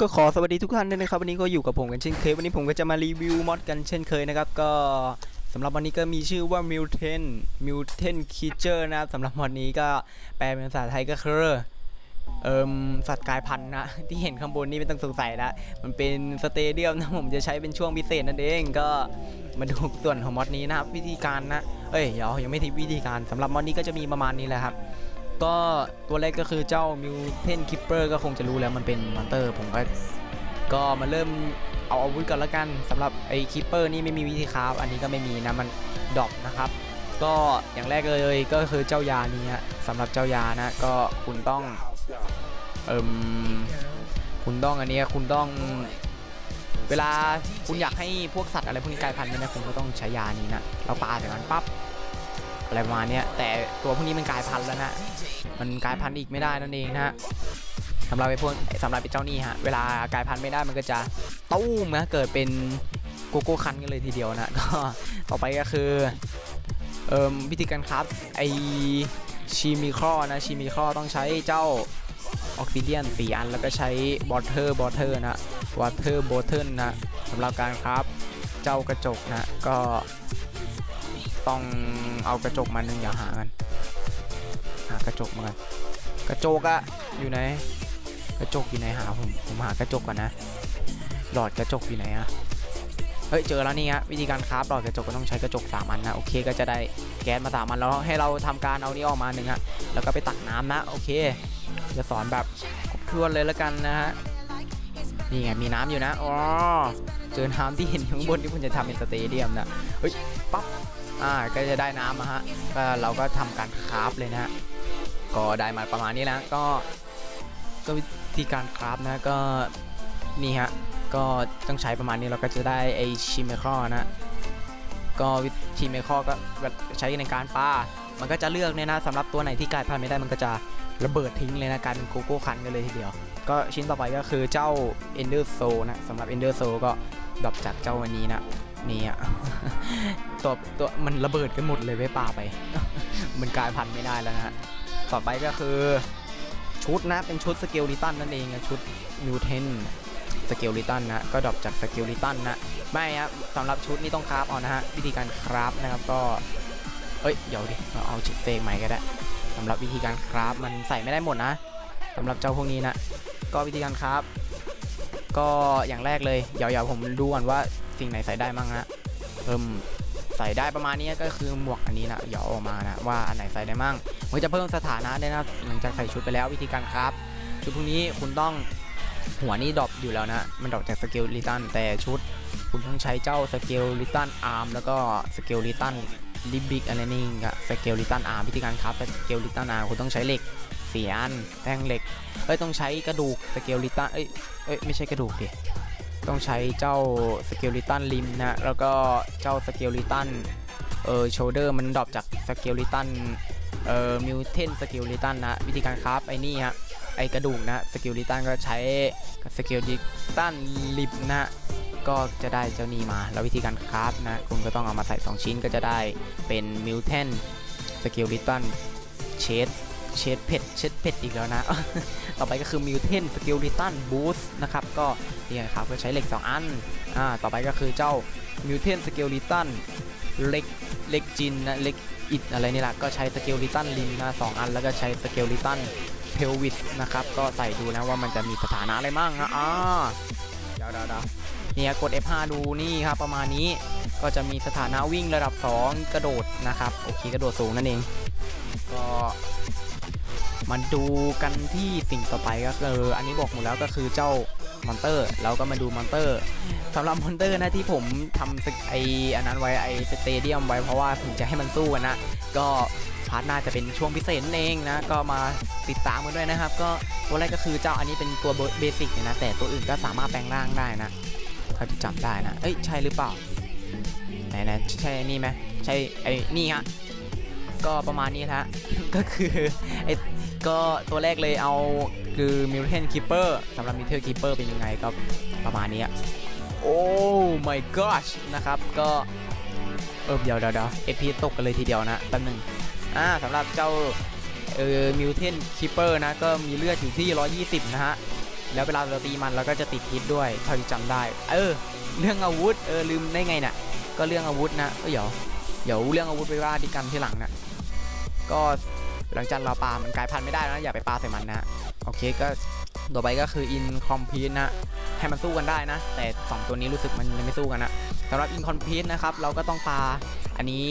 ก็ขอสวัสดีทุกท่านด้วยนะครับวันนี้ก็อยู่กับผมกันเช่นเคยวันนี้ผมก็จะมารีวิวมอดกันเช่นเคยนะครับก็สำหรับวันนี้ก็มีชื่อว่า Mutant Mutant Creature นะครับสำหรับมอดนี้ก็แปลเป็นภาษาไทยก็คือเอิมสัตว์กายพันธุ์นะที่เห็นข้างบนนี่ไม่ต้องสงสัยนะมันเป็นสเตเดียมนะผมจะใช้เป็นช่วงพิเศษนั่นเองก็มาดูส่วนของมอดนี้นะครับวิธีการนะเอ้ยเดี๋ยวยังไม่ทีวิธีการสำหรับมอดนี้ก็จะมีประมาณนี้แหละครับ ก็ตัวแรกก็คือเจ้ามิวเทนคิปเปอร์ก็คงจะรู้แล้วมันเป็นมอนเตอร์ผมก็ก็มาเริ่มเอาอาวุธก่อนละกันสำหรับไอ้คิปเปอร์นี่ไม่มีวิธีคราฟอันนี้ก็ไม่มีนะมันดรอปนะครับ ก็อย่างแรกเลยก็คือเจ้ายานี้สำหรับเจ้ายานะก็คุณต้องเอิมคุณต้องอันนี้คุณต้องเวลาคุณอยากให้พวกสัตว์อะไรพวกนี้กลายพันธุ์เนี่ยนะคุณก็ต้องใช้ยานี้นะเราปาจากนั้นปั๊บ อะไรประมาณเนี้ยแต่ตัวพวกนี้มันกลายพันธุ์แล้วนะมันกลายพันธุ์อีกไม่ได้นั่นเองนะฮะสำหรับไอ้พวกสำหรับไอ้เจ้านี่ฮะเวลากลายพันธุ์ไม่ได้มันก็จะตู้มนะเกิดเป็นโกโก้คันกันเลยทีเดียวนะก็ต่อไปก็คือเอ่อวิธีการครับไอชิมิครอนะชิมิครอต้องใช้เจ้าออกซิเดียนสี่อันแล้วก็ใช้บอเทอร์บอเทอร์นะวอเทอร์บอเทอร์นะสำหรับการครับเจ้ากระจกนะก็ ต้องเอากระจกมาหนึ่งอย่าหากันหากระจกมากันกระจกอะอยู่ไหนกระจกอยู่ไหนหาผมผมหากระจกก่อนนะ หลอดกระจกอยู่ไหนอะเฮ้ยเจอแล้วนี่ฮะวิธีการคราฟหลอดกระจกก็ต้องใช้กระจก3อันนะโอเคก็จะได้แก๊สมาสามอันแล้วให้เราทำการเอานี้ออกมาหนึ่งฮะแล้วก็ไปตักน้ำนะโอเค จะสอนแบบครบถ้วนเลยแล้วกันนะฮะนี่ไงมีน้ำอยู่นะอ๋อเจอน้ำที่เห็นข้างบนที่ผมจะทำเป็นสเตเดียมนะเฮ้ยปั๊บ อ่าก็จะได้น้ำมาฮะก็เราก็ทำการคราฟเลยนะฮะก็ได้มาประมาณนี้แล้วก็ก็วิธีการคราฟนะก็นี่ฮะก็ต้องใช้ประมาณนี้เราก็จะได้ไอชิเมคอนะก็วิธีเมคอก็ใช้ในการปลามันก็จะเลือกเนี่ยนะสำหรับตัวไหนที่กลายพันธุ์ไม่ได้มันก็จะระเบิดทิ้งเลยนะกลายเป็นโกโก้คันกันเลยทีเดียว ก็ชิ้นต่อไปก็คือเจ้า Ender Soul นะสำหรับ Ender Soul ก็ดรอปจากเจ้าวันนี้นะนี่อะ ตัวตัวมันระเบิดกันหมดเลยไว้ป่าไป มันกลายพันธุ์ไม่ได้แล้วนะฮะต่อไปก็คือชุดนะ เป็นชุดสเกลลิตันนั่นเองชุดนิวเทนสเกลลิตันนะก็ดรอปจากสเกลลิตันนะไม่ครับสำหรับชุดนี้ต้องคราฟเอานะฮะวิธีการคราฟนะครับก็เอ้ยเดี๋ยวดิเราเอาชุดเตงใหม่ก็ได้สำหรับวิธีการคราฟมันใส่ไม่ได้หมดนะสำหรับเจ้าพวกนี้นะก็วิธีการคราฟก็อย่างแรกเลยเดี๋ยวๆผมดูก่อนว่าสิ่งไหนใส่ได้มั่งนะเพิ่ม ใส่ได้ประมาณนี้ก็คือหมวกอันนี้นะเดี๋ยวอออกมานะว่าอันไหนใส่ได้มั่งมันจะเพิ่มสถานะได้นะหลังจากใส่ชุดไปแล้ววิธีการครับ ชุดพวกนี้คุณต้องหัวนี่ดรอปอยู่แล้วนะมันดรอปจากสเกลลิตันแต่ชุด คุณต้องใช้เจ้าสเกลลิตันอาร์มแล้วก็สเกลลิตันลิบิกอะไรนี่กับสเกลลิตันอาร์มวิธีการครับสเกลลิตันอาร์มคุณต้องใช้เหล็กเสียอันแท่งเหล็กเอ้ยต้องใช้กระดูกสเกลลิตันเอ้ยเอ้ยไม่ใช่กระดูกดิ ต้องใช้เจ้าสเกลลิตันลิมนะแล้วก็เจ้าสเกลลิตันเออโชเดอร์มันดรอปจากสเกลลิตันเอ่อมิวเทนสเกลลิตันนะวิธีการคราฟไอ้นี่ฮะไอกระดูกนะสเกลลิตันก็ใช้สเกลลิตันลิบนะก็จะได้เจ้านี่มา แล้ววิธีการคราฟนะคุณก็ต้องเอามาใส่ 2 ชิ้นก็จะได้เป็นมิวเทนสเกลลิตันเชด เชดเพชเชดเพชอีกแล้วนะ ต่อไปก็คือมิวเทนสกิลลิตันบูสต์นะครับ ก็นี่ครับก็ใช้เหล็ก 2 อัน อ่า ต่อไปก็คือเจ้ามิวเทนสกิลลิตันเล็กเล็กจินนะเล็กอิดอะไรนี่แหละก็ใช้สเกลลิตันลินนะสองอัน แล้วก็ใช้สเกลลิตันเพลวิสนะครับ ก็ใส่ดูนะว่ามันจะมีสถานะอะไรมั่งนะอ่าเดี๋ยวเดี๋ยวเนี่ยกด F5 ดูนี่ครับประมาณนี้ก็จะมีสถานะวิ่งระดับ 2 กระโดดนะครับ โอเคกระโดดสูงนั่นเอง ก็ มาดูกันที่สิ่งต่อไปก็คืออันนี้บอกหมดแล้วก็คือเจ้ามอนเตอร์เราก็มาดูมอนเตอร์สำหรับมอนเตอร์นะที่ผมทำไออันนั้นไว้ไอสเตเดียมไว้เพราะว่าผมจะให้มันสู้กันนะ ก็พาร์ทหน้าจะเป็นช่วงพิเศษเองนะ ก็มาติดตามกันด้วยนะครับ ก็ตัวแรกก็คือเจ้าอันนี้เป็นตัวเบสิกนะแต่ตัวอื่นก็สามารถแปลงร่างได้นะเท่าที่จำได้นะ เอ้ยใช่หรือเปล่าไหนนะใช่นี่ไหมใช่ไอ้นี่ฮะ ก็ประมาณนี้นะก็คือไอ้ก็ตัวแรกเลยเอาคือมิวเทนคิปเปอร์สำหรับมิวเทนคิปเปอร์เป็นยังไงก็ประมาณนี้โอ้ my gosh นะครับก็เออเดี๋ยวเดี๋ยวเดี๋ยวเอพีตกกันเลยทีเดียวนะแป๊บนึงอ่าสำหรับเจ้าเออมิวเทนคิปเปอร์นะก็มีเลือดอยู่ที่ 120 นะฮะ แล้วเวลาเราตีมันเราก็จะติดพิษด้วยเท่าที่จำได้ เออ เรื่องอาวุธ เออ ลืมได้ไงน่ะ ก็เรื่องอาวุธนะเออเดี๋ยวเดี๋ยวเรื่องอาวุธไปว่าดีกันที่หลังนะ ก็หลังจากเราปามันกลายพันธุ์ไม่ได้นะอย่าไปปาใส่มันนะโอเคก็ต่อไปก็คือ in compete นะให้มันสู้กันได้นะ แต่ 2 ตัวนี้รู้สึกมันยังไม่สู้กันนะสำหรับ in compete นะครับเราก็ต้องปาอันนี้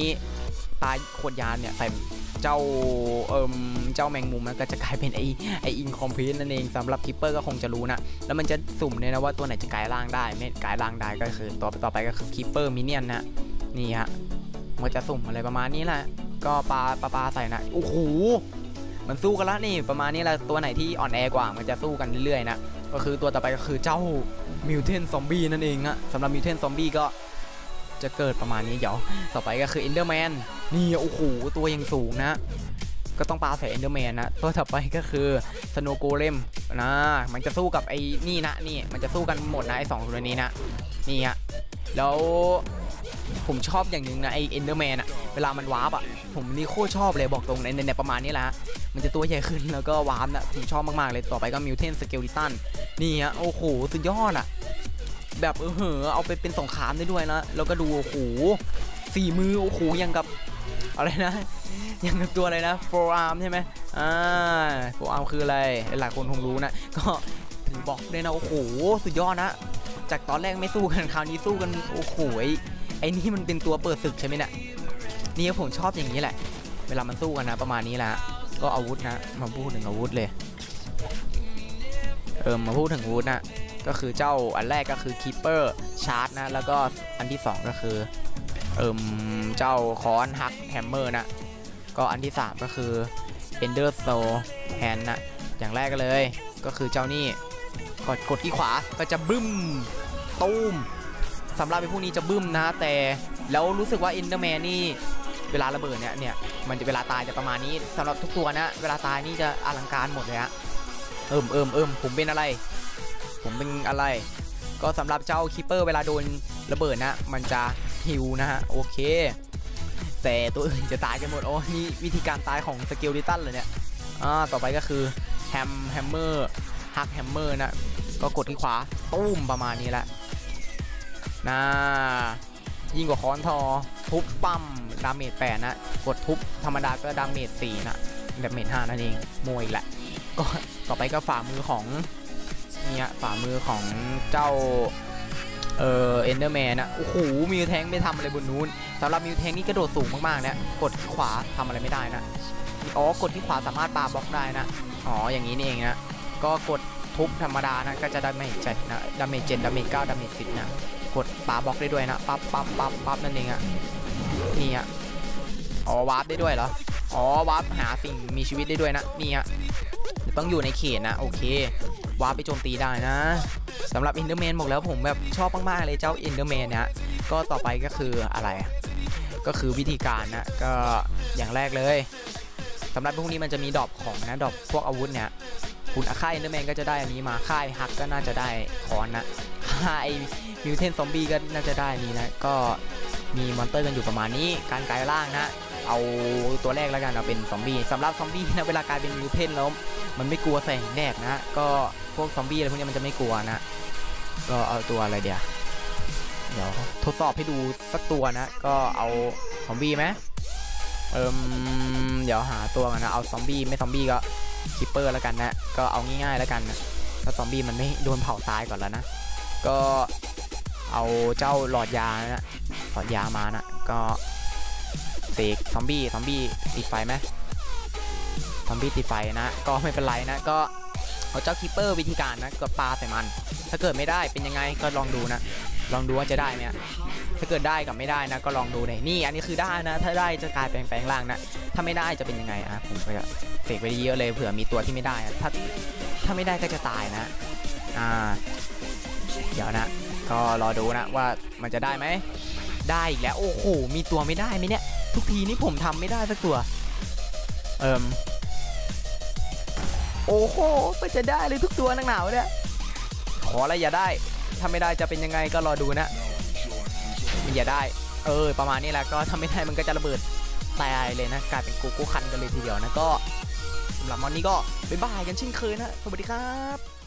ปาขวดยานเนี่ยใส่เจ้าเอิมเจ้าแมงมุมมันก็จะกลายเป็นไอไออินคอมพลีทนั่นเองสำหรับคิปเปอร์ก็คงจะรู้นะ แล้วมันจะสุ่มเนี่ยนะว่าตัวไหนจะกลายร่างได้ไม่กลายร่างได้ก็คือตัวต่อไปก็คือคิปเปอร์มินเนี่ยนนะนี่ฮะมันจะสุ่มอะไรประมาณนี้แหละ ก็ปลาปลาปลาใส่นะโอ้โหมันสู้กันละนี่ประมาณนี้แหละตัวไหนที่อ่อนแอกว่ามันจะสู้กันเรื่อยๆนะก็คือตัวต่อไปก็คือเจ้ามิวเทนซอมบี้นั่นเองอะสำหรับมิวเทนซอมบี้ก็จะเกิดประมาณนี้เดี๋ยวต่อไปก็คืออินเดอร์แมนนี่โอ้โหตัวยังสูงนะก็ต้องปาใส่เอนเดอร์แมนนะตัวต่อไปก็คือสโนโกเลมนะมันจะสู้กับไอ้นี่นะนี่มันจะสู้กันหมดนะไอ้สองตัวนี้นะนี่ฮะแล้ว ผมชอบอย่างหนึ่งนะไอเอนเดอร์แมนอะเวลามันวาร์ปอะผมนี่โคตรชอบเลยบอกตรงในในประมาณนี้แหละมันจะตัวใหญ่ขึ้นแล้วก็วาร์ปนะผมชอบมากๆเลยต่อไปก็มิวเทนสเกลิตันนี่ฮะโอ้โหสุดยอดอะแบบเออเหอเอาไปเป็นสงครามได้ด้วยนะแล้วก็ดูโอ้โหสี่มือโอ้โหยังกับอะไรนะยังกับตัวอะไรนะ forearm ใช่ไหมอ่า forearm คืออะไรหลายคนคงรู้นะก็ถือบอกเลยนะโอ้โหสุดยอดนะจากตอนแรกไม่สู้กันคราวนี้สู้กันโอ้โห ไอ้นี่มันเป็นตัวเปิดศึกใช่ไหมเนี่ยนี่ผมชอบอย่างนี้แหละ เวลามันสู้กันนะ ประมาณนี้แหละก็อาวุธนะ มาพูดถึงอาวุธเลยเออมาพูดถึงอาวุธนะก็คือเจ้าอันแรกก็คือคีเปอร์ชาร์จนะ แล้วก็อันที่ 2 ก็คือเอิมเจ้าคอนฮักแฮมเมอร์นะ ก็อันที่ 3 ก็คือ Ender Soul Hand นะ อย่างแรกก็เลย ก็คือเจ้านี่กดกดที่ขวาก็จะบึ้ม ตูม สำหรับไอ้พวกนี้จะบึ้มนะ แต่แล้วรู้สึกว่า Enderman นี่เวลาระเบิดเนี่ยเนี่ยมันจะเวลาตายจะประมาณนี้สำหรับทุกตัวนะ เวลาตายนี่จะอลังการหมดเลยฮะเอิมเอิมเอิมผมเป็นอะไร ผมเป็นอะไร ก็สำหรับเจ้าคิปเปอร์เวลาโดนระเบิดนะ มันจะฮิวนะฮะโอเค แต่ตัวอื่นจะตายกันหมดโอ้นี่วิธีการตายของสเกลดิตันเลยเนี่ยอ่าต่อไปก็คือแฮมแฮมเมอร์ฮักแฮมเมอร์นะก็กดที่ขวาตุ้มประมาณนี้แหละ นะยิงกว่าค้อนทอ ทุบปั๊มดาเมจแปดนะ กดทุบธรรมดาก็ดาเมจสี่นะดาเมจห้านั่นเองมวยแหละ ก็ต่อไปก็ฝ่ามือของเนี่ยฝ่ามือของเจ้าเออเอนเดอร์แมนนะโอ้โหมิวแทงไม่ทำอะไรบนนู้นสำหรับมิวแทงนี่กระโดดสูงมากๆนี่ยกดขวาทำอะไรไม่ได้นะอ๋อกดที่ขวาสามารถปาบล็อกได้นะอ๋ออย่างนี้นี่เองนะก็กดทุบธรรมดานะก็จะดาเมจเจ็ดนะดาเมจเจ็ดดาเมจเก้าดาเมจสิบนะ ปาบล็อกได้ด้วยนะปั๊บปั๊บปั๊บปั๊บนั่นเองอะนี่อะอ๋อวาร์ปได้ด้วยเหรออ๋อวาร์ปหาสิ่งมีชีวิตได้ด้วยนะนี่อะต้องอยู่ในเขตนะโอเควาร์ปไปโจมตีได้นะสำหรับอินเดอร์แมนบอกแล้วผมแบบชอบมากๆเลยเจ้าอินเดอร์แมนเนี่ยก็ต่อไปก็คืออะไรก็คือวิธีการนะก็อย่างแรกเลยสำหรับพวกนี้มันจะมีดอปของนะดอปพวกอาวุธเนี่ยคุณค่ายอินเดอร์แมนก็จะได้อันนี้มาค่ายฮักก็น่าจะได้คอนนะ ค่ายมิวเทนซอมบี้ก็น่าจะได้นี้นะ ก็มีมอนเตอร์กันอยู่ประมาณนี้ การกลายร่างนะ เอาตัวแรกแล้วกันเอาเป็นซอมบี้สำหรับซอมบี้นะเวลากลายเป็นมิวเทนแล้วมันไม่กลัวแสงแดดนะก็พวกซอมบี้อะไรพวกนี้มันจะไม่กลัวนะก็เอาตัวอะไรเดียวเดี๋ยวทดสอบให้ดูสักตัวนะ ก็เอาซอมบี้ไหมเอิมเดี๋ยวหาตัวกันนะ เอาซอมบี้ไม่ซอมบี้ก็คิปเปอร์แล้วกันนะ ก็เอาง่ายๆแล้วกันนะถ้าซอมบี้มันไม่โดนเผาตายก่อนแล้วนะ ก็เอาเจ้าหลอดยานะหลอดยามานะก็เสกซอมบี้ซอมบี้ติดไฟไหมซอมบี้ติดไฟนะ ก็ไม่เป็นไรนะ ก็เอาเจ้าคิปเปอร์วิธีการนะก็ปาใส่มัน ถ้าเกิดไม่ได้เป็นยังไงก็ลองดูนะลองดูว่าจะได้ไหมถ้าเกิดได้กับไม่ได้นะ ก็ลองดูในนี่ อันนี้คือได้นะ ถ้าได้จะกลายเป็นแปลงร่างนะ ถ้าไม่ได้จะเป็นยังไงอะผมก็จะเสกไปเยอะเลยเผื่อมีตัวที่ไม่ได้ถ้าถ้าไม่ได้ก็จะตายนะ อ่า เดี๋ยวนะ ก็รอดูนะว่ามันจะได้ไหม ได้อีกแล้ว โอ้โห มีตัวไม่ได้ไหมเนี่ย ทุกทีนี่ผมทำไม่ได้สักตัว เอิมโอ้โห มันจะได้เลยทุกตัวนักหนาวเนี่ย ขออะไรอย่าได้ ถ้าไม่ได้จะเป็นยังไงก็รอดูนะมันอย่าได้ เออ ประมาณนี้แหละ ก็ถ้าไม่ได้มันก็จะระเบิดตายเลยนะ กลายเป็นกูกูคันกันเลยทีเดียวนะ ก็สำหรับวันนี้ก็บ๊ายบายกันเช่นเคยนะ สวัสดีครับ